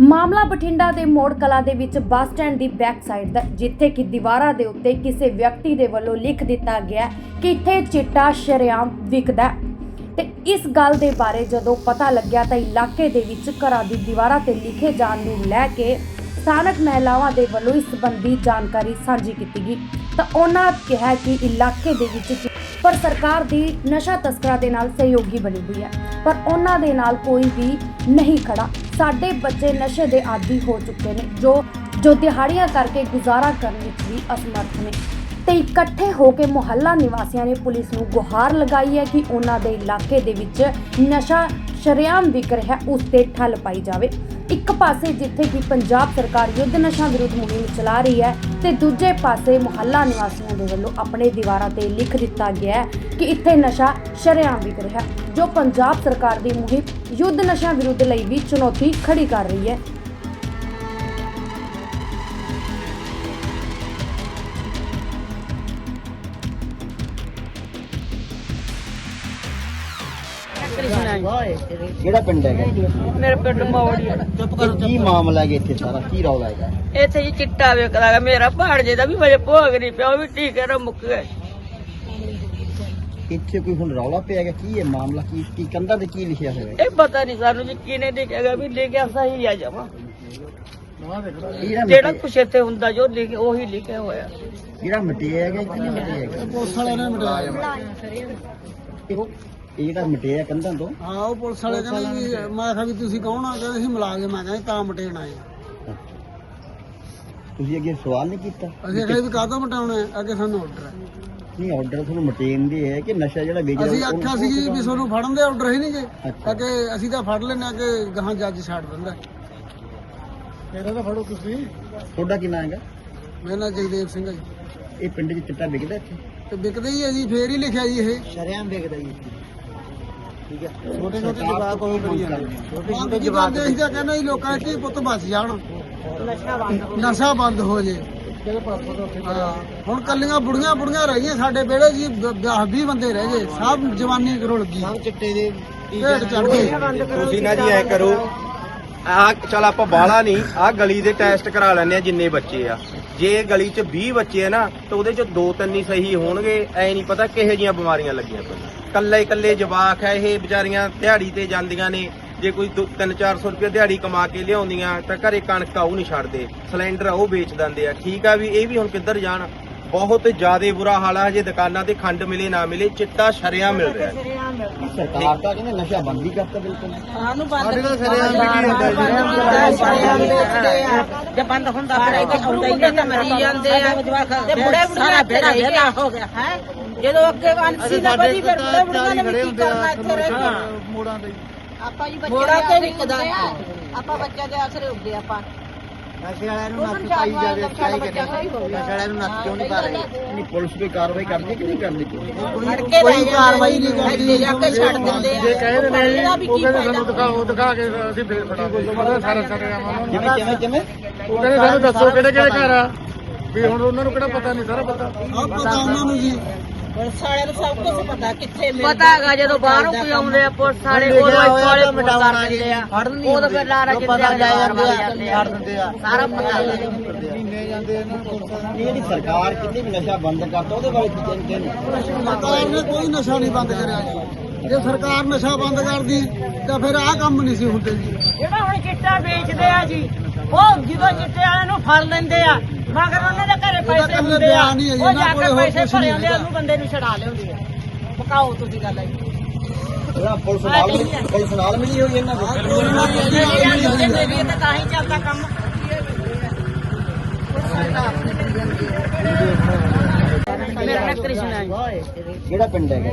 ਮਾਮਲਾ ਬਠਿੰਡਾ ਦੇ ਮੋੜ ਕਲਾ ਦੇ ਵਿੱਚ ਬੱਸ ਸਟੈਂਡ ਦੀ ਬੈਕ ਸਾਈਡ ਦਾ, ਜਿੱਥੇ ਕਿ ਦੀਵਾਰਾਂ ਦੇ ਉੱਤੇ ਕਿਸੇ ਵਿਅਕਤੀ ਦੇ ਵੱਲੋਂ ਲਿਖ ਦਿੱਤਾ ਗਿਆ ਕਿ ਇੱਥੇ ਚਿੱਟਾ ਸ਼ਰੇਆਮ ਵਿਕਦਾ ਹੈ। ਤੇ ਇਸ ਗੱਲ ਦੇ ਬਾਰੇ ਜਦੋਂ ਪਤਾ ਲੱਗਿਆ ਤਾਂ ਇਲਾਕੇ ਦੇ ਵਿੱਚ ਘਰਾਂ ਦੀ ਦੀਵਾਰਾਂ ਤੇ ਲਿਖੇ ਜਾਣ ਨੂੰ ਲੈ ਕੇ ਸਥਾਨਕ ਮਹਿਲਾਵਾਂ ਦੇ ਵੱਲੋਂ ਇਸ ਸੰਬੰਧੀ ਜਾਣਕਾਰੀ ਸਾਂਝੀ ਕੀਤੀ ਗਈ ਤਾਂ ਉਹਨਾਂ ਕਿਹਾ ਕਿ ਇਲਾਕੇ ਦੇ ਵਿੱਚ ਪਰ ਸਰਕਾਰ ਦੀ ਨਸ਼ਾ ਤਸਕਰਾਂ ਦੇ ਨਾਲ ਸਹਿਯੋਗੀ ਬਣੀ ਹੋਈ ਹੈ, ਪਰ ਉਹਨਾਂ ਦੇ ਨਾਲ ਕੋਈ ਵੀ ਨਹੀਂ ਖੜਾ ਸਾਡੇ ਬੱਚੇ ਨਸ਼ੇ ਦੇ ਆਦੀ ਹੋ ਚੁੱਕੇ ਨੇ, ਜੋ ਜੋ ਦਿਹਾੜੀਆਂ ਕਰਕੇ ਗੁਜ਼ਾਰਾ ਕਰਨ ਵਿੱਚ ਵੀ ਅਸਮਰਥ ਨੇ। ਤੇ ਇਕੱਠੇ ਹੋ ਕੇ ਮੁਹੱਲਾ ਨਿਵਾਸੀਆਂ ਨੇ ਪੁਲਿਸ ਨੂੰ ਗੁਹਾਰ ਲਗਾਈ ਹੈ ਕਿ ਉਹਨਾਂ ਦੇ ਇਲਾਕੇ ਦੇ ਵਿੱਚ ਨਸ਼ਾ ਸ਼ਰੇਆਮ ਵਿਕ ਰਿਹਾ, ਉਸ ਤੇ ਠੱਲ ਪਾਈ ਜਾਵੇ। ਇੱਕ ਪਾਸੇ ਜਿੱਥੇ ਕਿ ਪੰਜਾਬ ਸਰਕਾਰ ਯੁੱਧ ਨਸ਼ਾ ਵਿਰੁੱਧ ਮੁਹਿੰਮ ਚਲਾ ਰਹੀ ਹੈ ਤੇ ਦੂਜੇ ਪਾਸੇ ਮੁਹੱਲਾ ਨਿਵਾਸੀਆਂ ਦੇ ਵੱਲੋਂ ਆਪਣੇ ਦੀਵਾਰਾਂ ਤੇ ਲਿਖ ਦਿੱਤਾ ਗਿਆ ਹੈ ਕਿ ਇੱਥੇ ਨਸ਼ਾ ਸ਼ਰੇਆਮ ਵਿਕ ਰਿਹਾ ਜੋ ਪੰਜਾਬ ਸਰਕਾਰ ਦੀ ਮੁਹਿੰਮ ਯੁੱਧ ਨਸ਼ਾ ਵਿਰੁੱਧ ਲਈ ਵੀ ਚੁਣੌਤੀ ਖੜੀ ਕਰ ਰਹੀ ਹੈ। ਕਿਹੜਾ ਪਿੰਡ ਹੈਗਾ? ਮੇਰੇ ਪਿੰਡ ਮੌੜੀ ਇਹ ਕੀ ਮਾਮਲਾ ਹੈਗਾ ਇੱਥੇ ਸਾਰਾ? ਕੀ ਰੌਲਾ ਹੈਗਾ? ਇੱਥੇ ਜੀ ਚਿੱਟਾ ਵੇਖਦਾ ਗਾ ਮੇਰਾ ਪਹਾੜ ਜੇ ਦਾ ਵੀ ਵਜੇ ਭੋਗ ਨਹੀਂ ਪਿਆ ਉਹ ਵੀ ਟੀਕੇ ਨਾਲ ਮੁੱਕ ਗਏ ਇੱਥੇ ਕੋਈ ਹੁਣ ਰੌਲਾ ਪਿਆ ਹੈਗਾ? ਕੀ ਹੈ ਮਾਮਲਾ? ਕੀ ਕੀ ਕੰਧਾਂ ਤੇ ਕੀ ਲਿਖਿਆ ਹੋਇਆ ਹੈ? ਇਹ ਪਤਾ ਨਹੀਂ ਸਾਨੂੰ ਜੀ ਕਿਨੇ ਲਿਖਿਆਗਾ ਵੀ ਲਿਖਿਆ ਸਹੀ ਆ ਜਮਾ ਜਿਹੜਾ ਕੁਛ ਇੱਥੇ ਹੁੰਦਾ ਜੋ ਲਿਖ ਉਹੀ ਲਿਖਿਆ ਹੋਇਆ। ਜਿਹੜਾ ਮਟਿਆ ਹੈਗਾ ਕਿ ਨਹੀਂ ਮਟਿਆ ਹੈਗਾ? ਪੁਲਿਸ ਵਾਲਿਆਂ ਨੇ ਮਟਾਇਆ। ਇਹ ਇਹ ਜਿਹੜਾ ਮਟਿਆ ਕੰਧਾਂ ਤੋਂ। ਹਾਂ ਉਹ ਪੁਲਿਸ ਵਾਲੇ ਕਹਿੰਦੇ ਵੀ ਮੈਂ ਕਿਹਾ ਵੀ ਤੁਸੀਂ ਕੌਣ ਆ? ਕਹਿੰਦੇ ਅਸੀਂ ਮੁਲਾਜ਼ਮ ਆ। ਕਹਿੰਦੇ ਤਾਂ ਮਟੇਣ ਆਏ ਤੁਸੀਂ ਅੱਗੇ ਸਵਾਲ ਨਹੀਂ ਕੀਤਾ? ਅਸੀਂ ਕਿਹਾ ਵੀ ਕਾਹਤੋਂ ਮਟਾਉਣਾ ਹੈ? ਅੱਗੇ ਸਾਨੂੰ ਆਰਡਰ ਹੈ। ਨਹੀਂ ਆਰਡਰ ਤੁਹਾਨੂੰ ਮਟੇਨ ਦੇ ਹੈ ਕਿ ਨਸ਼ਾ ਜਿਹੜਾ ਵੇਚ ਅਸੀਂ ਆਖਿਆ ਸੀ ਵੀ ਤੁਹਾਨੂੰ ਫੜਨ ਦੇ ਆਰਡਰ ਹੀ ਨਹੀਂਗੇ। ਅੱਗੇ ਅਸੀਂ ਤਾਂ ਫੜ ਲੈਣਾ ਕਿ ਗਾਹਾਂ ਜੱਜ ਛੱਡ ਦਿੰਦਾ ਇਹਦਾ ਤਾਂ ਫੜੋ ਤੁਸੀਂ। ਤੁਹਾਡਾ ਕਿੰਨਾ ਹੈਗਾ? ਮੇਰਾ ਨਾਂ ਜਗਦੇਵ ਸਿੰਘ ਹੈ ਜੀ। ਇਹ ਪਿੰਡ 'ਚ ਚਿੱਟਾ ਵਿਕਦਾ ਇੱਥੇ? ਤੇ ਵਿਕਦੇ ਹੀ ਹੈ ਜੀ ਫੇਰ ਹੀ ਲਿਖਿਆ ਜੀ ਇਹ। ਸ਼ਰਿਆਮ ਵਿਕਦਾ ਜੀ ਠੀਕ ਹੈ? ਛੋਟੇ ਛੋਟੇ ਜਵਾਕ ਉਹ ਕਰੀ ਜਾਂਦੇ ਛੋਟੇ ਛੋਟੇ ਜਵਾਕ ਅਸੀਂ ਤਾਂ ਕਹਿੰਦੇ ਜੀ ਲੋਕਾਂ ਦੇ ਪੁੱਤ ਬਚ ਜਾਣ। ਨਸ਼ਾ ਬੰਦ ਹੋ ਜੇ। ਹਾਂ, ਹੁਣ ਕੱਲੀਆਂ ਬੁੜੀਆਂ ਬੁੜੀਆਂ ਰਹਿ ਗਈਆਂ ਸਾਡੇ ਵਿਹੜੇ ਜੀ 20 ਬੰਦੇ ਰਹਿ ਗਏ। ਸਭ ਜਵਾਨੀ ਰੁਲ ਗਈ। ਸਭ ਚਿੱਟੇ ਦੇ ਢੇਡ ਚੜ ਗਏ। ਤੁਸੀਂ ਨਾ ਜੀ ਐ ਕਰੋ। ਆ ਚਲ ਆਪਾਂ ਬਾਹਲਾ ਨਹੀਂ ਆ ਗਲੀ ਦੇ ਟੈਸਟ ਕਰਾ ਲੈਂਦੇ ਆ ਜਿੰਨੇ ਬੱਚੇ ਆ। ਜੇ ਗਲੀ 'ਚ 20 ਬੱਚੇ ਆ ਨਾ ਤਾਂ ਉਹਦੇ 'ਚ ਦੋ ਤਿੰਨ ਹੀ ਸਹੀ ਹੋਣਗੇ। ਐ ਨਹੀਂ ਪਤਾ ਕਿਹੋ ਜੀਆਂ ਬਿਮਾਰੀਆਂ ਲੱਗੀਆਂ ਪਈਆਂ। ਕੱਲੇ ਕੱਲੇ ਜਵਾਕ ਹੈ, ਇਹ ਵਿਚਾਰੀਆਂ ਦਿਹਾੜੀ ਤੇ ਜਾਂਦੀਆਂ ਨੇ। ਜੇ ਕੋਈ 3-400 ਰੁਪਏ ਦਿਹਾੜੀ ਕਮਾ ਕੇ ਲਿਆਉਂਦੀਆਂ ਤਾਂ ਘਰੇ ਕਣਕ ਆ ਉਹ ਨਹੀਂ ਛੱਡਦੇ। ਸਿਲੰਡਰ ਉਹ ਵੇਚ ਦਿੰਦੇ ਆ। ਠੀਕ ਆ ਵੀ ਇਹ ਵੀ ਹੁਣ ਕਿੱਧਰ ਜਾਣ? ਬਹੁਤ ਜ਼ਿਆਦਾ ਬੁਰਾ ਹਾਲ ਆ ਜੇ ਦੁਕਾਨਾਂ ਤੇ ਖੰਡ ਮਿਲੇ ਨਾ ਮਿਲੇ ਚਿੱਟਾ ਸ਼ਰਿਆਂ ਮਿਲ ਰਿਹਾ। ਸਰਕਾਰ ਤਾਂ ਕਹਿੰਦੇ ਨਸ਼ਾ ਬੰਦ ਹੀ ਕਰਤਾ ਬਿਲਕੁਲ। ਸਾਨੂੰ ਬੰਦ ਸਾਡੇ ਕੋਲ ਸ਼ਰੇਆਮ ਵੀ ਕੀ ਹੁੰਦਾ ਜੀ ਜੇ ਬੰਦ ਹੁੰਦਾ ਫਿਰ ਇੱਥੇ ਆਉਂਦਾ ਹੀ ਨਹੀਂ। ਤਾਂ ਮਰੀ ਜਾਂਦੇ ਆ। ਤੇ ਬੁੜੇ ਬੁੜੀਆਂ ਬੇੜਾ ਬੇੜਾ ਹੋ ਗਿਆ। ਹੈ? ਜਦੋਂ ਅੱਗੇ ਵਾਂਸੀ ਨਾ ਵਧੀ ਫਿਰ ਬੁੜੇ ਬੁੜੀਆਂ ਨੇ ਵੀ ਕੀ ਕਰਨਾ ਇੱਥੇ ਰਹਿ ਕੇ? ਮੋੜਾਂ ਤੇ। ਆਪਾਂ ਜੀ ਤੇ ਦੇ ਵਿਕਦਾ ਆਪਾਂ ਬੱਚਿਆਂ ਦੇ ਆਸਰੇ ਉੱਗੇ ਆਪਾਂ। ਨਸ਼ੇ ਵਾਲਿਆਂ ਨੂੰ ਨੱਥ ਪਾਈ ਜਾਵੇ, ਸਾਡਾ ਬੱਚਾ ਸਹੀ ਹੋ ਗਿਆ। ਨਸ਼ੇ ਵਾਲਿਆਂ ਨੂੰ ਨੱਥ ਕਿਉਂ ਨਹੀਂ ਪਾ ਰਹੀ? ਨਹੀਂ ਪੁਲਿਸ ਕੋਈ ਕਾਰਵਾਈ ਕਰਦੀ ਕਿ ਨਹੀਂ ਕਰਦੀ ਫੜ ਕੇ ਕੋਈ ਕਾਰਵਾਈ ਨਹੀਂ ਕਰਦੀ। ਇੱਥੇ ਜਾ ਕੇ ਛੱਡ ਦਿੰਦੇ ਆ। ਜੇ ਕਹਿੰਦੇ ਨੇ ਇਹਦਾ ਵੀ ਉਹ ਕੀ ਕਹਿੰਦੇ ਫਾਇਦਾ? ਸਾਨੂੰ ਦਿਖਾਓ ਦਿਖਾ ਕੇ ਅਸੀਂ ਫੇਰ ਫੜਾ ਦੇ ਸਾਰਾ ਸਾਰੇ ਆਵਾਂਗੇ ਕਿਵੇਂ ਕਿਵੇਂ ਕਿਵੇਂ? ਉਹ ਕਹਿੰਦੇ ਸਾਨੂੰ ਦੱਸੋ ਕਿਹੜੇ ਕਿਹੜੇ ਘਰ ਆ? ਵੀ ਹੁਣ ਉਹਨਾਂ ਨੂੰ ਕਿਹੜਾ ਪਤਾ ਨਹੀਂ ਸਾਰਾ ਪਤਾ। ਆ ਪਤਾ ਉਹਨਾਂ ਨੂੰ ਜੀ। ਸਾਲਿਆਂ ਨੂੰ ਸਭ ਕੁਝ ਪਤਾ ਕਿੱਥੇ ਮਿਲਦਾ ਪਤਾ ਹੈਗਾ ਜਦੋਂ ਬਾਹਰੋਂ ਕੋਈ ਆਉਂਦੇ ਆ ਪੁਲਿਸ ਵਾਲੇ ਲਿਖਿਆ ਉਦੋਂ ਹੋਇਆ ਵਾਲੇ ਤਾਂ ਮਿਟਾਉਣਾ ਜੀ। ਦਿੰਦੇ ਆ। ਫੜ ਨਹੀਂ ਉਦੋਂ ਫਿਰ ਲਾਰਾ ਜੋ ਜਿੱਤੇ ਪਤਾ ਆ ਲੈ ਜਾਂਦੇ ਆ, ਜਾਂਦੇ ਛੱਡ ਦਿੰਦੇ ਆ। ਸਾਰਾ ਪਤਾ ਹੈਗਾ ਇਹ ਜਿਹੜੀ ਸਰਕਾਰ ਕਿਤੇ ਵੀ ਨਸ਼ਾ ਬੰਦ ਕਰਤਾ ਉਹਦੇ ਬਾਰੇ ਕੀ ਕਹਿੰਦੇ ਨੇ ਸਰਕਾਰ ਨੇ ਕੋਈ ਨਸ਼ਾ ਨਹੀਂ ਬੰਦ ਕਰਿਆ ਜੀ। ਜੇ ਸਰਕਾਰ ਨਸ਼ਾ ਬੰਦ ਕਰਦੀ ਤਾਂ ਫਿਰ ਆਹ ਕੰਮ ਨਹੀਂ ਸੀ ਹੁੰਦੇ ਜੀ। ਜਿਹੜਾ ਹੁਣ ਚਿੱਟਾ ਵੇਚਦੇ ਆ ਜੀ ਉਹ ਜਦੋਂ ਚਿੱਟੇ ਵਾਲਿਆਂ ਨੂੰ ਫੜ ਲੈਂਦੇ ਆ ਮਗਰ ਉਹਨਾਂ ਦੇ ਘਰੇ ਇਹਦਾ ਪੈਸੇ ਇਕੱਲੇ ਹੁੰਦੇ ਆ। ਬਿਆਨ ਹੀ ਹੈ ਜੀ, ਉਹ ਇਹਨਾਂ ਜਾ ਕੇ ਕੋਲੇ ਹੋਰ ਪੈਸੇ ਕੁਛ ਭਰੇ ਨਹੀਂ ਹੁੰਦੇ ਆ ਹੈਗਾ। ਉਹਨੂੰ ਬੰਦੇ ਨੂੰ ਛਡਾ ਲਿਆਉਂਦੇ ਆ। ਪਕਾਓ ਤੁਸੀਂ ਗੱਲ ਹੈ ਉਹਦਾ ਪੁਲਿਸ ਨਾਲ ਮਿਲੀ- ਪੁਲਿਸ ਨਾਲ ਮਿਲੀ ਹੋਈ ਇਹਨਾਂ ਦੀ ਇਹ ਤਾਂ ਤਾਂ ਹੀ ਚੱਲਦਾ ਕੰਮ। ਮੇਰਾ ਨਾਮ ਕ੍ਰਿਸ਼ਨਾ ਹੈ। ਕਿਹੜਾ ਪਿੰਡ ਹੈਗਾ?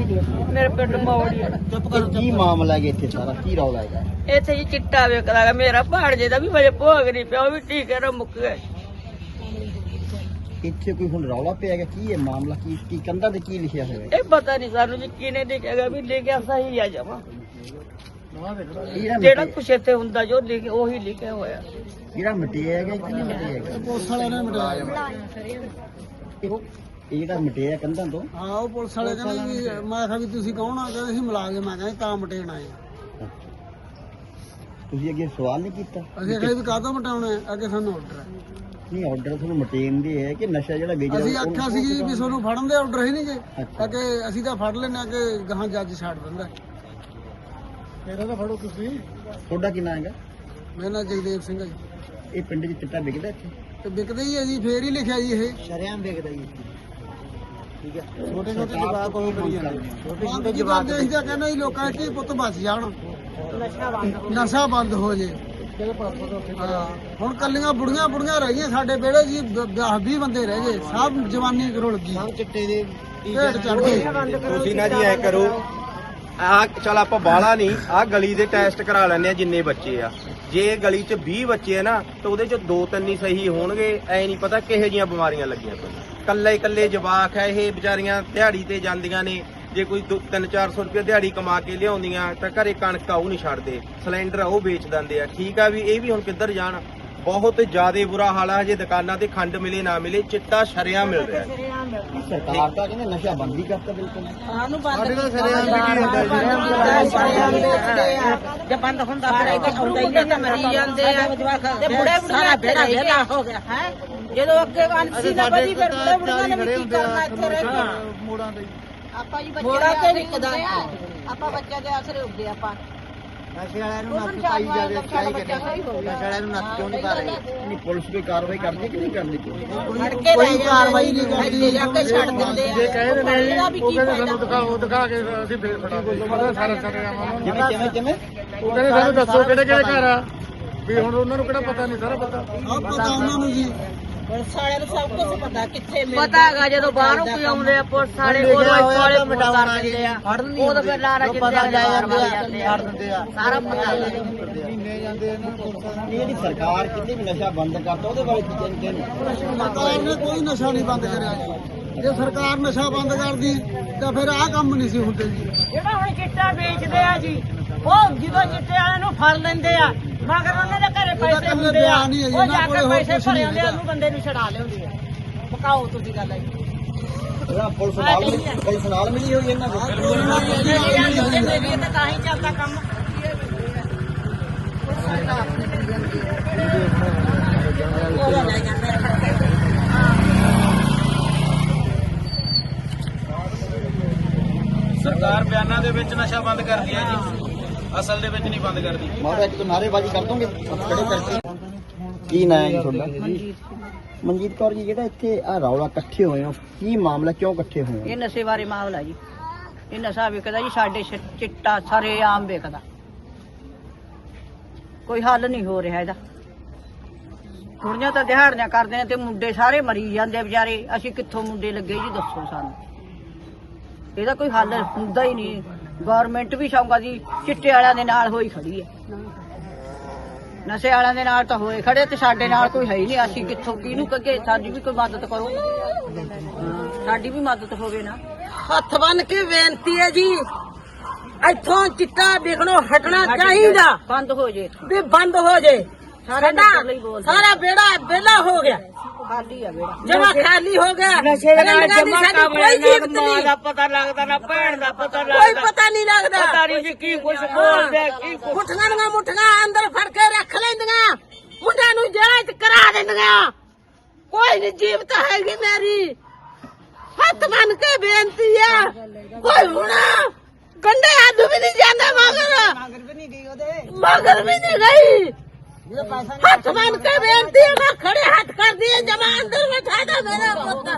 ਮੇਰੇ ਪਿੰਡ ਮੌੜੀ ਇਹ ਕੀ ਮਾਮਲਾ ਹੈਗਾ ਇੱਥੇ ਸਾਰਾ? ਕੀ ਰੌਲਾ ਹੈਗਾ? ਇੱਥੇ ਜੀ ਚਿੱਟਾ ਵੇਖਦਾ ਮੇਰਾ ਪਹਾੜ ਜੇ ਦਾ ਵੀ ਵਜੇ ਭੋਗ ਨਹੀਂ ਪਿਆ ਉਹ ਵੀ ਟੀਕੇ ਨਾਲ ਮੁੱਕ ਗਏ ਇੱਥੇ ਕੋਈ ਹੁਣ ਰੌਲਾ ਪਿਆ ਹੈਗਾ? ਕੀ ਹੈ ਮਾਮਲਾ? ਕੀ ਕੀ ਕੰਧਾਂ ਤੇ ਕੀ ਲਿਖਿਆ ਹੋਇਆ ਹੈ? ਇਹ ਪਤਾ ਨਹੀਂ ਸਾਨੂੰ ਜੀ ਕਿਨੇ ਲਿਖਿਆਗਾ ਵੀ ਲਿਖਿਆ ਸਹੀ ਆ ਇਹ ਜਿਹੜਾ ਕੁਛ ਇੱਥੇ ਹੁੰਦਾ ਜੋ ਲਿਖ ਉਹੀ ਲਿਖਿਆ ਹੋਇਆ। ਜਿਹੜਾ ਮਟਿਆ ਹੈਗਾ ਕਿ ਨਹੀਂ ਮਟਿਆ ਹੈਗਾ? ਪੁਲਿਸ ਵਾਲਿਆਂ ਨੇ ਮਟਾਇਆ ਇਹ ਇਹ ਜਿਹੜਾ ਮਟਿਆ ਕੰਧਾਂ ਤੋਂ। ਹਾਂ ਉਹ ਪੁਲਿਸ ਵਾਲੇ ਕਹਿੰਦੇ ਵੀ ਮੈਂ ਕਿਹਾ ਵੀ ਤੁਸੀਂ ਕੌਣ ਆ? ਕਹਿੰਦੇ ਅਸੀਂ ਮੁਲਾਜ਼ਮ ਆ। ਕਹਿੰਦੇ ਤਾਂ ਮਟੇਣ ਆਏ ਤੁਸੀਂ ਅੱਗੇ ਸਵਾਲ ਨਹੀਂ ਕੀਤਾ? ਅਸੀਂ ਅਗਲੇ ਵੀ ਕਾਹਦਾ ਮਟਾਉਣਾ ਹੈ? ਅੱਗੇ ਸਾਨੂੰ ਆਰਡਰ ਹੈ ਨਹੀਂ ਆਰਡਰ ਤੁਹਾਨੂੰ ਮਟੇਨ ਦੇ ਹੈ ਕਿ ਨਸ਼ਾ ਜਿਹੜਾ ਵੇਚ ਅਸੀਂ ਆਖਿਆ ਸੀ ਵੀ ਤੁਹਾਨੂੰ ਫੜਨ ਦੇ ਆਰਡਰ ਹੀ ਨਹੀਂ ਜੇ। ਅੱਗੇ ਅਸੀਂ ਤਾਂ ਫੜ ਲੈਣਾ ਕਿ ਗਾਹਾਂ ਜੱਜ ਛੱਡ ਦਿੰਦਾ ਮੇਰਾ ਤਾਂ ਫੜੋ ਤੁਸੀਂ। ਤੁਹਾਡਾ ਕਿੰਨਾ ਹੈਗਾ? ਮੇਰਾ ਨਾਂ ਜਗਦੇਵ ਸਿੰਘ ਹੈ ਜੀ। ਇਹ ਪਿੰਡ 'ਚ ਚਿੱਟਾ ਵਿਕਦਾ ਇੱਥੇ? ਤੇ ਵਿਕਦਾ ਹੀ ਹੈ ਜੀ ਫੇਰ ਹੀ ਲਿਖਿਆ ਜੀ ਇਹ। ਸ਼ਰਿਆਮ ਵਿਕਦਾ ਜੀ ਠੀਕ ਹੈ। ਛੋਟੇ ਛੋਟੇ ਜਵਾਕ ਉਹ ਕਰੀ ਜਾਂਦੇ ਛੋਟੇ ਛੋਟੇ ਅਸੀਂ ਤਾਂ ਕਹਿੰਦੇ ਜੀ ਲੋਕਾਂ ਦੇ ਪੁੱਤ ਬਚ ਜਾਣ। ਨਸ਼ਾ ਬੰਦ ਹੋ ਜੇ ਹਾਂ ਹੁਣ ਕੱਲੀਆਂ ਬੁੜੀਆਂ ਬੁੜੀਆਂ ਰਹਿ ਗਈਆਂ ਸਾਡੇ ਵਿਹੜੇ ਜੀ 20 ਬੰਦੇ ਰਹਿ ਗਏ ਸਭ ਜਵਾਨੀ ਰੁਲ ਗਈ। ਸਭ ਚਿੱਟੇ ਦੇ ਢੇਡ ਚੜ ਗਏ। ਤੁਸੀਂ ਨਾ ਜੀ ਐ ਕਰੋ। ਆ ਚਲ ਆਪਾਂ ਬਾਹਲਾ ਨਹੀਂ ਆ ਗਲੀ ਦੇ ਟੈਸਟ ਕਰਾ ਲੈਣੇ ਆ ਜਿੰਨੇ ਬੱਚੇ ਆ। ਜੇ ਗਲੀ 'ਚ 20 ਬੱਚੇ ਆ ਨਾ ਤਾਂ ਉਹਦੇ 'ਚ ਦੋ ਤਿੰਨ ਹੀ ਸਹੀ ਹੋਣਗੇ ਐ ਨਹੀਂ ਪਤਾ ਕਿਹੋ ਜੀਆਂ ਬਿਮਾਰੀਆਂ ਲੱਗੀਆਂ ਪਈਆਂ ਕੱਲੇ ਕੱਲੇ ਜਵਾਕ ਹੈ ਇਹ ਵਿਚਾਰੀਆਂ ਦਿਹਾੜੀ ਤੇ ਜਾਂਦੀਆਂ ਨੇ। ਜੇ ਕੋਈ 3-400 ਰੁਪਏ ਦਿਹਾੜੀ ਕਮਾ ਕੇ ਲਿਆਉਂਦੀਆਂ ਤਾਂ ਘਰੇ ਕਣਕ ਆ ਉਹ ਨਹੀਂ ਛੱਡਦੇ। ਸਿਲੰਡਰ ਆ ਉਹ ਵੇਚ ਦਿੰਦੇ ਆ। ਠੀਕ ਆ ਵੀ ਇਹ ਵੀ ਹੁਣ ਕਿੱਧਰ ਜਾਣ? ਬਹੁਤ ਜ਼ਿਆਦਾ ਬੁਰਾ ਹਾਲ ਆ ਹਜੇ ਦੁਕਾਨਾਂ ਤੇ ਖੰਡ ਮਿਲੇ ਨਾ ਮਿਲੇ ਚਿੱਟਾ ਸ਼ਰਿਆਂ ਮਿਲ ਰਿਹਾ ਸਰਕਾਰ ਤਾਂ ਕਹਿੰਦੇ ਨਸ਼ਾ ਬੰਦ ਹੀ ਕਰਤਾ ਬਿਲਕੁਲ। ਸਾਨੂੰ ਬੰਦ ਸਾਡੇ ਤਾਂ ਸ਼ਰੇਆਮ ਵੀ ਨਹੀਂ ਹੁੰਦਾ ਜੀ। ਜੇ? ਬੰਦ ਹੁੰਦਾ ਫਿਰ ਇਹ ਆਉਂਦਾ ਹੀ ਨਹੀਂ ਤਾਂ ਮਰੀ ਜਾਂਦੇ ਆ। ਤੇ ਬੁੜੇ ਬੁੜੀਆਂ ਬੇੜਾ ਬੇੜਾ ਹੋ ਗਿਆ। ਹੈ ਜਦੋਂ ਅੱਗੇ ਅਨਸੀ ਨਾ ਬਦੀ ਫਿਰ ਬੁੜੇ ਬੁੜੀਆਂ ਨੇ ਵੀ ਕੀ ਕਰਨਾ ਇੱਥੇ ਰਹਿ ਕੇ? ਮੋੜਾਂ ਤੇ। ਆਪਾਂ ਜੀ ਮੋੜਾ ਬੱਚਿਆਂ ਤੇ ਦੇ ਵਿਕਦਾ ਆਪਾਂ ਬੱਚਿਆਂ ਦੇ ਆਸਰੇ ਉੱਗੇ ਆਪਾਂ। ਨਸ਼ੇ ਵਾਲਿਆਂ ਨੂੰ ਉਹਨਾਂ ਨੱਥ ਨੂੰ ਪਾਈ ਚਾਰ ਜਾਵੇ ਵਾਰ ਸਹੀ ਬੱਚਾ ਕਰੇ ਸਹੀ ਹੋ ਗਿਆ। ਨਸ਼ੇ ਵਾਲਿਆਂ ਨੂੰ ਨੱਥ ਕਿਉਂ ਨਹੀਂ ਪਾ ਰਹੀ? ਨਹੀਂ ਪੁਲਿਸ ਕੋਈ ਕਾਰਵਾਈ ਕਰਦੀ ਕਿ ਨਹੀਂ ਕਰਦੀ ਫੜ ਕੇ ਕੋਈ ਲੈ ਕਾਰਵਾਈ ਨਹੀਂ ਜਾਂਦੇ ਕਰਦੀ ਲੈ ਕੇ ਛੱਡ ਦਿੰਦੇ ਆ। ਜੇ ਕਹਿੰਦੇ ਨੇ ਇਹਦਾ ਵੀ ਉਹ ਕੀ ਕਹਿੰਦੇ ਸਾਨੂੰ ਫਾਇਦਾ? ਦਿਖਾਓ ਦਿਖਾ ਕੇ ਅਸੀਂ ਫੇਰ ਫੜਾਂਗੇ ਪਤਾ ਸਾਰਾ ਸਾਰੇ ਆਵਾਂ ਕਿਵੇਂ ਕਿਵੇਂ ਕਿਵੇਂ? ਉਹ ਕਹਿੰਦੇ ਸਾਨੂੰ ਦੱਸੋ ਕਿਹੜੇ ਕਿਹੜੇ ਘਰ ਆ। ਵੀ ਹੁਣ ਉਹਨਾਂ ਨੂੰ ਕਿਹੜਾ ਪਤਾ ਨਹੀਂ ਸਾਰਾ ਪਤਾ। ਸਭ ਪਤਾ ਉਹਨਾਂ ਨੂੰ ਜੀ। ਨੂੰ ਸਭ ਕੁਝ ਪਤਾ ਕਿੱਥੇ ਮਿਲਦਾ ਪਤਾ ਹੈਗਾ ਜਦੋਂ ਬਾਹਰੋਂ ਕੋਈ ਆਉਂਦੇ ਆ ਪੁਲਿਸ ਵਾਲੇ ਉਹ ਵਾਲੇ ਫੋਨ ਕਰ ਦਿੰਦੇ ਆ। ਉਹ ਤਾਂ ਫਿਰ ਲਾਰਾ ਜਿੰਦੇ ਆ ਜਾਂਦੇ ਆ। ਦਿੰਦੇ ਆ। ਸਾਰਾ ਪਤਾ ਹੈ ਇਹ ਜਿਹੜੀ ਸਰਕਾਰ ਕਿਤੇ ਵੀ ਨਸ਼ਾ ਬੰਦ ਕਰਤਾ ਉਹਦੇ ਬਾਰੇ ਕੀ ਕਹਿੰਦੇ ਨੇ? ਸਰਕਾਰ ਨੇ ਕੋਈ ਨਸ਼ਾ ਨਹੀਂ ਬੰਦ ਕਰਿਆ ਜੀ। ਜੇ ਸਰਕਾਰ ਨਸ਼ਾ ਬੰਦ ਕਰਦੀ ਤਾਂ ਫਿਰ ਆਹ ਕੰਮ ਨਹੀਂ ਸੀ ਹੁੰਦੇ ਜੀ। ਜਿਹੜਾ ਹੁਣ ਚਿੱਟਾ ਵੇਚਦੇ ਆ ਜੀ ਉਹ ਜਦੋਂ ਚਿੱਟੇ ਵਾਲਿਆਂ ਨੂੰ ਫੜ ਲੈਂਦੇ ਆ ਮਗਰ ਉਹਨਾਂ ਦੇ ਘਰੇ ਉਹਦਾ ਪੈਸੇ ਇਕੱਲੇ ਹੁੰਦੇ ਆ। ਬਿਆਨ ਹੀ ਹੈ ਜੀ, ਉਹ ਇਹਨਾਂ ਜਾ ਕੋਲੇ ਕੇ ਹੋਰ ਪੈਸੇ ਕੁਛ ਨਹੀਂ ਭਰੇ ਹੁੰਦੇ ਆ ਹੈਗਾ। ਉਹਨੂੰ ਬੰਦੇ ਨੂੰ ਛਡਾ ਲਿਆਉਂਦੇ ਆ। ਪਕਾਓ ਤੁਸੀਂ ਗੱਲ ਹੈ ਇਹਦਾ ਪੁਲਿਸ ਨਾਲ ਮਿਲੀ- ਪੁਲਿਸ ਨਾਲ ਮਿਲੀ ਹੋਈ ਇਹਨਾਂ ਕੋਲ ਇਹ ਤਾਂ ਤਾਂ ਹੀ ਚੱਲਦਾ ਕੰਮ। ਸਰਕਾਰ ਬਿਆਨਾਂ ਦੇ ਵਿੱਚ ਨਸ਼ਾ ਬੰਦ ਕਰਦੀ ਹੈ ਜੀ। ਅਸਲ ਦੇ ਵਿੱਚ ਨਹੀਂ ਬੰਦ ਕਰਦੀ। ਮਾਰਾ ਇੱਕ ਤੋਂ ਨਾਰੇਬਾਜ਼ੀ ਕਰ ਦੋਗੇ? ਖੜੇ ਕਰਕੇ। ਕੀ ਨਾਂ ਹੈ ਜੀ ਤੁਹਾਡਾ? ਮਨਜੀਤ ਮਨਜੀਤ ਕੌਰ ਜੀ ਜਿਹੜਾ ਇੱਥੇ ਆ ਰੌਲਾ ਇਕੱਠੇ ਹੋਏ ਹੋ ਕੀ ਮਾਮਲਾ ਕਿਉਂ ਇਕੱਠੇ ਹੋਏ ਹੋ? ਇਹ ਨਸ਼ੇ ਬਾਰੇ ਮਾਮਲਾ ਜੀ। ਇਹ ਨਸ਼ਾ ਵਿਕਦਾ ਜੀ ਸਾਡੇ ਸ਼- ਚਿੱਟਾ ਸਾਰੇ ਆਮ ਵਿਕਦਾ ਕੋਈ ਹੱਲ ਨਹੀਂ ਹੋ ਰਿਹਾ ਇਹਦਾ। ਕੁੜੀਆਂ ਤਾਂ ਦਿਹਾੜੀਆਂ ਕਰਦੇ ਨੇ ਤੇ ਮੁੰਡੇ ਸਾਰੇ ਮਰੀ ਜਾਂਦੇ ਆ ਵਿਚਾਰੇ। ਅਸੀਂ ਕਿੱਥੋਂ ਮੁੰਡੇ ਲੱਗੇ ਜੀ ਦੱਸੋ ਸਾਨੂੰ। ਇਹਦਾ ਕੋਈ ਹੱਲ ਹੁੰਦਾ ਹੀ ਨਹੀਂ। ਗਵਰਨਮੈਂਟ ਵੀ ਸ਼ੌਂਕਾ ਜੀ ਚਿੱਟੇ ਵਾਲਿਆਂ ਦੇ ਨਾਲ ਹੋਈ ਖੜੀ ਹੈ। ਨਸ਼ੇ ਵਾਲਿਆਂ ਦੇ ਨਾਲ ਤਾਂ ਹੋਏ ਖੜੇ ਤੇ ਸਾਡੇ ਨਾਲ ਕੋਈ ਹੈ ਹੀ ਨਹੀਂ। ਅਸੀਂ ਕਿੱਥੋਂ ਕਿਹਨੂੰ ਕਹੇ ਸਾਡੀ ਵੀ ਕੋਈ ਮਦਦ ਕਰੋ। ਸਾਡੀ ਵੀ ਮਦਦ ਹੋਵੇ ਨਾ। ਹੱਥ ਬੰਨ ਕੇ ਬੇਨਤੀ ਹੈ ਜੀ ਇੱਥੋਂ ਚਿੱਟਾ ਵਿਕਣੋਂ ਹਟਣਾ ਚਾਹੀਦਾ। ਬੰਦ ਹੋ ਜੇ। ਵੀ ਬੰਦ ਹੋ ਜੇ। ਸਾਰੇ ਸਾਡਾ ਬੇੜਾ ਵਿਹਲਾ ਹੋ ਗਿਆ। ਖਾਲੀ ਆ ਬੇੜਾ। ਜਮਾ ਖਾਲੀ ਹੋ ਗਿਆ। ਨਸ਼ੇ ਦੇ ਨਾਲ ਜਮਾ ਕੋਈ ਜੀਵਤ ਨਹੀਂ। ਪਤਾ ਲੱਗਦਾ ਨਾ ਭੈਣ ਦਾ ਪਤਾ ਕੋਈ ਪਤਾ ਨਹੀਂ ਲੱਗਦਾ। ਪਤਾ ਨਹੀਂ ਜੀ ਕੀ ਕੁਛ ਬੋਲਦੇ ਕੀ ਕੁਛ। ਮੁੱਠੀਆਂ ਦੀਆਂ ਮੁੱਠੀਆਂ ਅੰਦਰ ਫੜ ਕੇ ਰੱਖ ਲੈਂਦੀਆਂ। ਮੁੰਡਿਆਂ ਨੂੰ ਜੇਲ੍ਹ ਚ ਕਰਾ ਦਿੰਦੀਆਂ। ਕੋਈ ਨਹੀਂ ਜੀਵਤ ਹੈਗੀ ਮੇਰੀ। ਹੱਥ ਮੰਨ ਕੇ ਬੇਨਤੀ ਆ। ਕੋਈ ਹੁਣਾ ਗੰਡੇ ਹੱਥ ਵੀ ਨਹੀਂ ਜਾਂਦਾ ਮਗਰ। ਮਗਰ ਵੀ ਨਹੀਂ ਗਈ ਉਹਦੇ। ਮਗਰ ਵੀ ਨਹੀਂ ਗਈ। ਹੱਥ ਮੰਨ ਕੇ ਬੇਨਤੀ ਆ ਮੈਂ ਖੜੇ ਹੱਥ ਕਰਦੀ ਆ ਜਮਾ ਅੰਦਰ ਬਿਠਾ ਦਾ ਮੇਰਾ ਪੁੱਤ।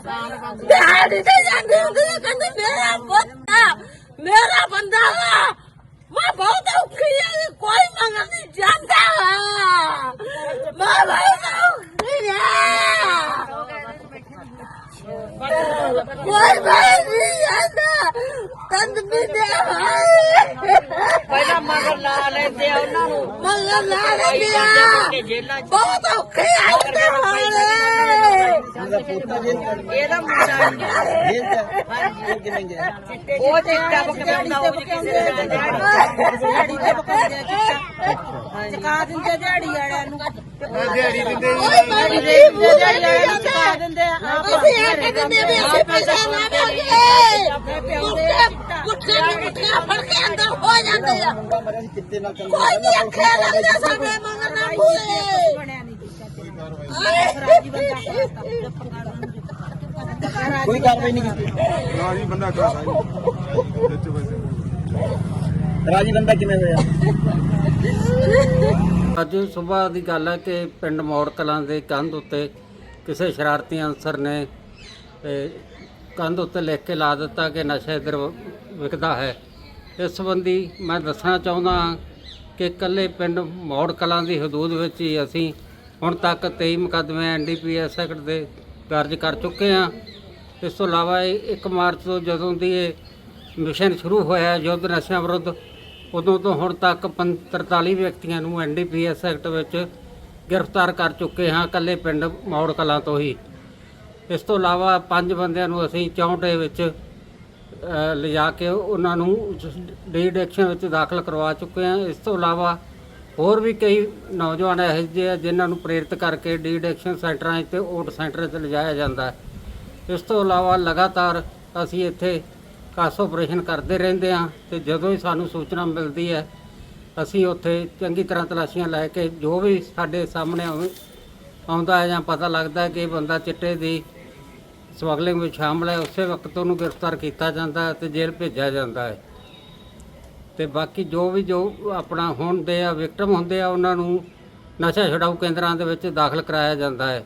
ਦਿਹਾੜੀ ਤੇ ਜਾਂਦੀ ਹੁੰਦੀ ਆ, ਕਹਿੰਦੀ ਮੇਰਾ ਪੁੱਤ ਮੇਰਾ ਬੰਦਾ ਵਾ। ਮੈਂ ਬਹੁਤ ਔਖੀ ਆ ਕੋਈ ਮੰਗਣ ਨਹੀਂ ਜਾਂਦਾ ਮੈਂ ਬਹੁਤ ਔਖੀ ਆ। ਕੋਈ ਮੈਂ ਨਹੀਂ ਜਾਂਦਾ। ਕੰਦ ਵੀ ਦੇ ਪਹਿਲਾਂ ਮਗਰ ਲਾ ਲੈਂਦੇ ਆ ਉਹਨਾਂ ਨੂੰ। ਮਗਰ ਲਾ ਲੈਂਦੇ ਆ। ਬਹੁਤ ਔਖੇ ਆ ਇਹਦਾ ਮੁੰਡਾ ਨੀ ਗਿਆ। ਜੇਲ੍ਹ ਚ ਉਹ ਕਿਵੇਂ ਗਿਆ? ਉਹ ਚਿੱਟਾ ਬਕਵਾਉਂਦਾ ਉਹ ਕਿਸੇ ਦੇ। ਦਿਹਾੜੀ ਤੇ ਪਕਾਉਂਦੇ ਆ ਚਿੱਟਾ ਚਕਾ ਦਿੰਦੇ ਦਿਹਾੜੀ ਵਾਲਿਆਂ ਨੂੰ। ਦਿਹਾੜੀ ਦਿੰਦੇ ਦਿਹਾੜੀ ਵਾਲਿਆਂ ਨੂੰ ਚਕਾ ਦਿੰਦੇ ਆ। ਅਸੀਂ ਆ ਕੇ ਦਿੰਦੇ ਵੀ ਅਸੀਂ ਪੈਸਾ ਲਾਵਾਂਗੇ ਮੁੱਕੇ ਕੁੱਤੇ ਨੂੰ ਕੁੱਤੀਆਂ ਫੜ ਕੇ ਅੰਦਰ ਹੋ ਜਾਂਦੇ ਆ। ਮੁੰਡਾ ਮਰਿਆ ਸੀ ਕਿੱਤੇ ਨਾਲ ਚੰਗਾ ਕੋਈ ਨਹੀਂ ਅੱਖੇ ਲੱਗਦੇ ਸਾਡੇ ਮਗਰ ਨਾ ਪੂਰੇ। ਕੋਈ ਕਾਰਵਾਈ ਨਹੀਂ ਕੀਤੀ। ਰਾਜੀ ਬੰਦਾ ਕਰਦਾ ਰਾਜੀ ਬੰਦਾ ਕਿਵੇਂ ਹੋਇਆ? ਅੱਜ ਸਵੇਰ ਦੀ ਗੱਲ ਹੈ ਕਿ ਪਿੰਡ ਮੌੜ ਕਲਾਂ ਦੇ ਕੰਧ ਉੱਤੇ ਕਿਸੇ ਸ਼ਰਾਰਤੀ ਅਨਸਰ ਨੇ ਕੰਧ ਉੱਤੇ ਲਿਖ ਕੇ ਲਾ ਦਿੱਤਾ ਕਿ ਨਸ਼ਾ ਇੱਧਰ ਵਿਕਦਾ ਹੈ। ਇਸ ਸੰਬੰਧੀ ਮੈਂ ਦੱਸਣਾ ਚਾਹੁੰਦਾ ਹਾਂ ਕਿ ਇਕੱਲੇ ਪਿੰਡ ਮੌੜ ਕਲਾਂ ਦੀ ਹਦੂਦ ਵਿੱਚ ਹੀ ਅਸੀਂ ਹੁਣ ਤੱਕ 23 ਮੁਕੱਦਮੇ ਐਨਡੀਪੀਐਸ ਐਕਟ ਦੇ ਦਰਜ ਕਰ ਚੁੱਕੇ ਹਾਂ। ਇਸ ਤੋਂ ਇਲਾਵਾ 1 ਮਾਰਚ ਤੋਂ ਜਦੋਂ ਦੀ ਇਹ ਮਿਸ਼ਨ ਸ਼ੁਰੂ ਹੋਇਆ ਯੁੱਧ ਨਸ਼ਿਆਂ ਵਿਰੁੱਧ, ਉਦੋਂ ਤੋਂ ਹੁਣ ਤੱਕ ਪੰ- 43 ਵਿਅਕਤੀਆਂ ਨੂੰ ਐਨਡੀਪੀਐਸ ਐਕਟ ਵਿੱਚ ਗ੍ਰਿਫਤਾਰ ਕਰ ਚੁੱਕੇ ਹਾਂ, ਇਕੱਲੇ ਪਿੰਡ ਮੌੜ ਕਲਾਂ ਤੋਂ ਹੀ। ਇਸ ਤੋਂ ਇਲਾਵਾ ਪੰਜ ਬੰਦਿਆਂ ਨੂੰ ਅਸੀਂ ਚੌਂਟੇ ਵਿੱਚ ਲਿਜਾ ਕੇ ਉਹਨਾਂ ਨੂੰ ਡੀ ਐਕਸ਼ਨ ਵਿੱਚ ਦਾਖਲ ਕਰਵਾ ਚੁੱਕੇ ਹਾਂ। ਇਸ ਤੋਂ ਇਲਾਵਾ ਹੋਰ ਵੀ ਕਈ ਨੌਜਵਾਨ ਇਹੋ ਜਿਹੇ ਆ ਜਿਨ੍ਹਾਂ ਨੂੰ ਪ੍ਰੇਰਿਤ ਕਰਕੇ ਡੀ ਐਕਸ਼ਨ ਸੈਂਟਰਾਂ 'ਚ ਤੇ ਓਟ ਸੈਂਟਰਾਂ 'ਚ ਲਿਜਾਇਆ ਜਾਂਦਾ ਹੈ। ਇਸ ਤੋਂ ਇਲਾਵਾ ਲਗਾਤਾਰ ਅਸੀਂ ਇੱਥੇ ਕਾਸ ਆਪਰੇਸ਼ਨ ਕਰਦੇ ਰਹਿੰਦੇ ਹਾਂ ਤੇ ਜਦੋਂ ਹੀ ਸਾਨੂੰ ਸੂਚਨਾ ਮਿਲਦੀ ਹੈ, ਅਸੀਂ ਉੱਥੇ ਚੰਗੀ ਤਰ੍ਹਾਂ ਤਲਾਸ਼ੀਆਂ ਲੈ ਕੇ ਜੋ ਵੀ ਸਾਡੇ ਸਾਹਮਣੇ ਆਉ- ਆਉਂਦਾ ਹੈ ਜਾਂ ਪਤਾ ਲੱਗਦਾ ਹੈ ਕਿ ਇਹ ਬੰਦਾ ਚਿੱਟੇ ਦੀ ਸਮਗਲਿੰਗ ਵਿੱਚ ਸ਼ਾਮਲ ਹੈ, ਉਸੇ ਵਕਤ ਉਹਨੂੰ ਗ੍ਰਿਫਤਾਰ ਕੀਤਾ ਜਾਂਦਾ ਹੈ ਤੇ ਜੇਲ੍ਹ ਭੇਜਿਆ ਜਾਂਦਾ ਹੈ। ਤੇ ਬਾਕੀ ਜੋ ਵੀ ਜੋ ਆਪਣਾ ਹੁੰਦੇ ਆ ਵਿਕਟਮ ਹੁੰਦੇ ਆ, ਉਹਨਾਂ ਨੂੰ ਨਸ਼ਾ ਛਡਾਊ ਕੇਂਦਰਾਂ ਦੇ ਵਿੱਚ ਦਾਖਲ ਕਰਾਇਆ ਜਾਂਦਾ ਹੈ।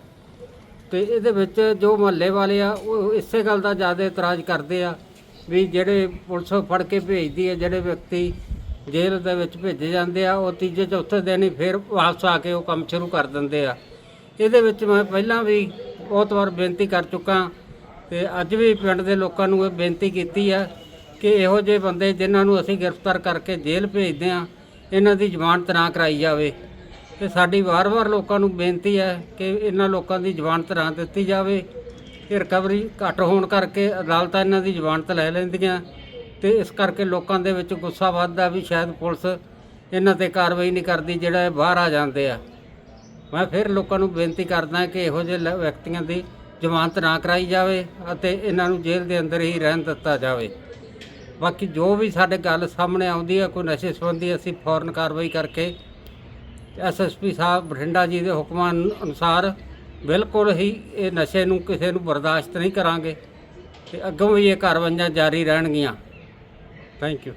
ਤੇ ਇਹਦੇ ਵਿੱਚ ਜੋ ਮਹੱਲੇ ਵਾਲੇ ਆ, ਉਹ ਇਸੇ ਗੱਲ ਦਾ ਜ਼ਿਆਦਾ ਇਤਰਾਜ਼ ਕਰਦੇ ਆ ਵੀ ਜਿਹੜੇ ਪੁਲਿਸ ਫੜ ਕੇ ਭੇਜਦੀ ਹੈ, ਜਿਹੜੇ ਵਿਅਕਤੀ ਜੇਲ੍ਹ ਦੇ ਵਿੱਚ ਭੇਜੇ ਜਾਂਦੇ ਆ, ਉਹ ਤੀਜੇ ਚੌਥੇ ਦਿਨ ਹੀ ਫਿਰ ਵਾਪਸ ਆ ਕੇ ਉਹ ਕੰਮ ਸ਼ੁਰੂ ਕਰ ਦਿੰਦੇ ਆ। ਇਹਦੇ ਵਿੱਚ ਮੈਂ ਪਹਿਲਾਂ ਵੀ ਬਹੁਤ ਵਾਰ ਬੇਨਤੀ ਕਰ ਚੁੱਕਾ ਤੇ ਅੱਜ ਵੀ ਪਿੰਡ ਦੇ ਲੋਕਾਂ ਨੂੰ ਇਹ ਬੇਨਤੀ ਕੀਤੀ ਹੈ ਕਿ ਇਹੋ ਜਿਹੇ ਬੰਦੇ ਜਿਨ੍ਹਾਂ ਨੂੰ ਅਸੀਂ ਗ੍ਰਿਫਤਾਰ ਕਰਕੇ ਜੇਲ੍ਹ ਭੇਜਦੇ ਆ ਇਹਨਾਂ ਦੀ ਜ਼ਮਾਨਤ ਨਾ ਕਰਾਈ ਜਾਵੇ। ਤੇ ਸਾਡੀ ਵਾਰ-ਵਾਰ ਲੋਕਾਂ ਨੂੰ ਬੇਨਤੀ ਹੈ ਕਿ ਇਹਨਾਂ ਲੋਕਾਂ ਦੀ ਜ਼ਮਾਨਤ ਨਾ ਦਿੱਤੀ ਜਾਵੇ। ਇਹ ਰਿਕਵਰੀ ਘੱਟ ਹੋਣ ਕਰਕੇ ਅਦਾਲਤਾਂ ਇਹਨਾਂ ਦੀ ਜ਼ਮਾਨਤ ਲੈ ਲੈਂਦੀਆਂ ਤੇ ਇਸ ਕਰਕੇ ਲੋਕਾਂ ਦੇ ਵਿੱਚ ਗੁੱਸਾ ਵੱਧਦਾ ਵੀ ਸ਼ਾਇਦ ਪੁਲਿਸ ਇਹਨਾਂ ਤੇ ਕਾਰਵਾਈ ਨਹੀਂ ਕਰਦੀ, ਜਿਹੜਾ ਇਹ ਬਾਹਰ ਆ ਜਾਂਦੇ ਆ। ਮੈਂ ਫਿਰ ਲੋਕਾਂ ਨੂੰ ਬੇਨਤੀ ਕਰਦਾ ਕਿ ਇਹੋ ਜਿਹੇ ਲ- ਵਿਅਕਤੀਆਂ ਦੀ ਜ਼ਮਾਨਤ ਨਾ ਕਰਾਈ ਜਾਵੇ ਅਤੇ ਇਹਨਾਂ ਨੂੰ ਜੇਲ੍ਹ ਦੇ ਅੰਦਰ ਹੀ ਰਹਿਣ ਦਿੱਤਾ ਜਾਵੇ। ਬਾਕੀ ਜੋ ਵੀ ਸਾਡੇ ਗੱਲ ਸਾਹਮਣੇ ਆਉਂਦੀ ਹੈ ਕੋਈ ਨਸ਼ੇ ਸੰਬੰਧੀ ਅਸੀਂ ਫੌਰਨ ਕਾਰਵਾਈ ਕਰਕੇ ਐਸਐਸਪੀ ਸਾਹਿਬ ਬਠਿੰਡਾ ਜੀ ਦੇ ਹੁਕਮਾਂ ਅਨੁਸਾਰ ਬਿਲਕੁਲ ਹੀ ਇਹ ਨਸ਼ੇ ਨੂੰ ਕਿਸੇ ਨੂੰ ਬਰਦਾਸ਼ਤ ਨਹੀਂ ਕਰਾਂਗੇ ਤੇ ਅੱਗੋਂ ਵੀ ਇਹ ਕਾਰਵਾਈਆਂ ਜਾਰੀ ਰਹਿਣਗੀਆਂ। Thank you